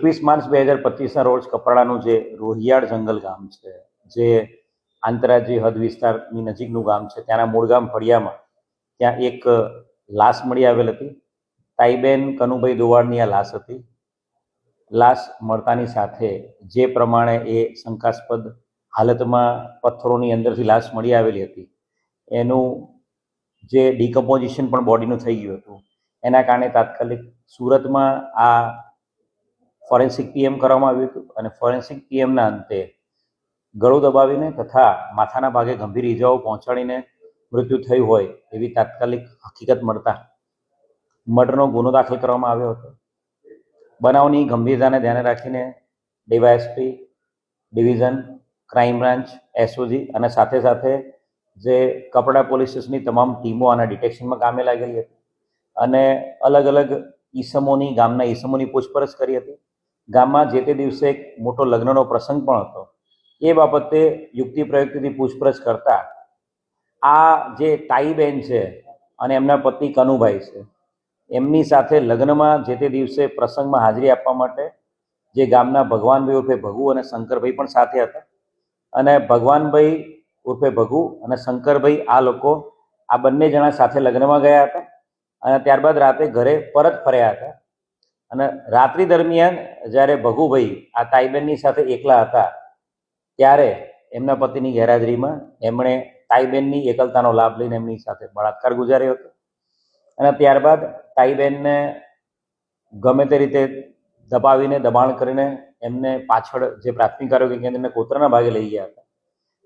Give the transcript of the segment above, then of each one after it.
એકવીસ માર્ચ બે હજાર પચીસના રોજ કપરાડાનું જે રોહિયાળ જંગલ ગામ છે, જે આંતરરાજ્ય હદ વિસ્તારની નજીકનું ગામ છે, ત્યાંના મૂળ ગામ ફળિયામાં, ત્યાં એક લાશ મળી આવેલ હતી. તાઈબેન કનુભાઈ દોવાળની આ લાશ હતી. લાશ મળતાની સાથે જે પ્રમાણે એ શંકાસ્પદ હાલતમાં પથ્થરોની અંદરથી લાશ મળી આવેલી હતી, એનું જે ડિકમ્પોઝિશન પણ બોડીનું થઈ ગયું હતું, એના કારણે તાત્કાલિક સુરતમાં આ ફોરેન્સિક પીએમ કરવામાં આવ્યું હતું અને ફોરેન્સિક પીએમના અંતે ગળું દબાવીને તથા માથાના ભાગે ગંભીર ઈજાઓ પહોંચાડીને મૃત્યુ થયું હોય એવી તાત્કાલિક હકીકત મળતા મર્ડરનો ગુનો દાખલ કરવામાં આવ્યો હતો. બનાવની ગંભીરતાને ધ્યાને રાખીને DySP, division, crime branch, SOG અને સાથે સાથે જે કપડા પોલીસ સ્ટેશનની તમામ ટીમો આના ડિટેક્શનમાં કામે લાગેલી હતી અને અલગ અલગ ઈસમોની ગામના ઈસમોની પૂછપરછ કરી હતી. ગામમાં જે તે દિવસે એક મોટો લગ્નનો પ્રસંગ પણ હતો, એ બાબતે યુક્તિ પ્રયુક્તિથી પૂછપરછ કરતા આ જે તાઈબેન છે અને એમના પતિ કનુભાઈ છે, એમની સાથે લગ્નમાં જે તે દિવસે પ્રસંગમાં હાજરી આપવા માટે જે ગામના ભગવાનભાઈ ઉર્ફે ભગુ અને શંકરભાઈ પણ સાથે હતા અને ભગવાનભાઈ ઉર્ફે ભગુ અને શંકરભાઈ આ લોકો આ બંને જણા સાથે લગ્નમાં ગયા હતા અને ત્યારબાદ રાતે ઘરે પરત ફર્યા હતા. અને રાત્રિ દરમિયાન જ્યારે ભગુભાઈ આ તાઈબેનની સાથે એકલા હતા, ત્યારે એમના પતિની ગેરહાજરીમાં એમણે તાઈબેનની એકલતાનો લાભ લઈને એમની સાથે બળાત્કાર ગુજાર્યો હતો. અને ત્યારબાદ તાઈબેનને ગમે તે રીતે દબાવીને, દબાણ કરીને એમને પાછળ જે પ્રાથમિક આરોગ્ય કેન્દ્રને કોતરાના ભાગે લઈ ગયા હતા.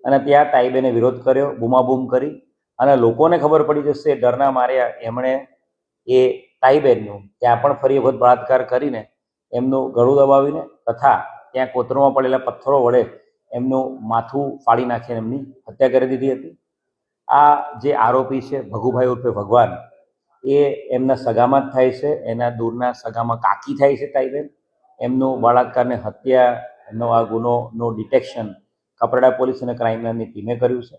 અને ત્યાં તાઈબેને વિરોધ કર્યો, બૂમાબૂમ કરી અને લોકોને ખબર પડી જશે, ડરના માર્યા. એમણે એ તાઈબેનનું, ત્યાં પણ ફરી વખત બળાત્કાર કરીને એમનું ગળું દબાવીને તથા ત્યાં કોતરોમાં પડેલા પથ્થરો વડે એમનું માથું ફાડી નાખીને એમની હત્યા કરી દીધી હતી. આ જે આરોપી છે, ભગુભાઈ ઉર્ફે ભગવાન, એ એમના સગામાં જ થાય છે. એના દૂરના સગામાં કાકી થાય છે તાઈબેન. એમનું બળાત્કારને હત્યાનો આ ગુનોનું ડિટેક્શન કપરાડા પોલીસ અને ક્રાઇમ ટીમે કર્યું છે.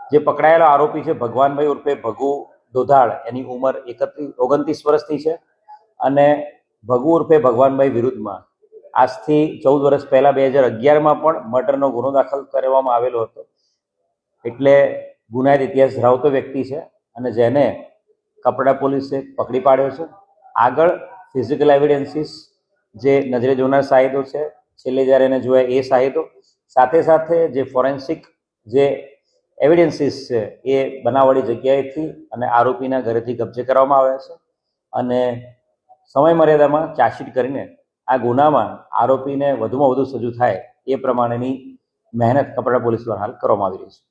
જે પકડાયેલો આરોપી છે, ભગવાનભાઈ ઉર્ફે ભગુ દોધાળ, એની ઉંમર એકત્રીસ ઓગણત્રીસ વર્ષની છે અને ભગુ ઉર્ફે ભગવાનભાઈ વિરુદ્ધમાં. આજથી ચૌદ વર્ષ પહેલાં બે હજાર અગિયારમાં પણ મર્ડરનો ગુનો દાખલ કરવામાં આવેલો હતો. એટલે ગુનાહિત ઇતિહાસ ધરાવતો વ્યક્તિ છે અને જેને કપડા પોલીસે પકડી પાડ્યો છે. આગળ ફિઝિકલ એવિડન્સીસ જે નજરે જોનાર સાહિત્યો છે, છેલ્લે જ્યારે એને જોયા એ સાહિત્યો સાથે સાથે જે ફોરેન્સિક જે એવિડન્સીસ છે એ બનાવવાળી જગ્યાએથી અને આરોપીના ઘરેથી કબજે કરવામાં આવ્યા છે અને સમય મર્યાદામાં ચાર્જશીટ કરીને આ ગુનામાં આરોપીને વધુમાં વધુ સજુ થાય એ પ્રમાણેની મહેનત કપડા પોલીસ દ્વારા હાલ કરવામાં આવી રહી છે.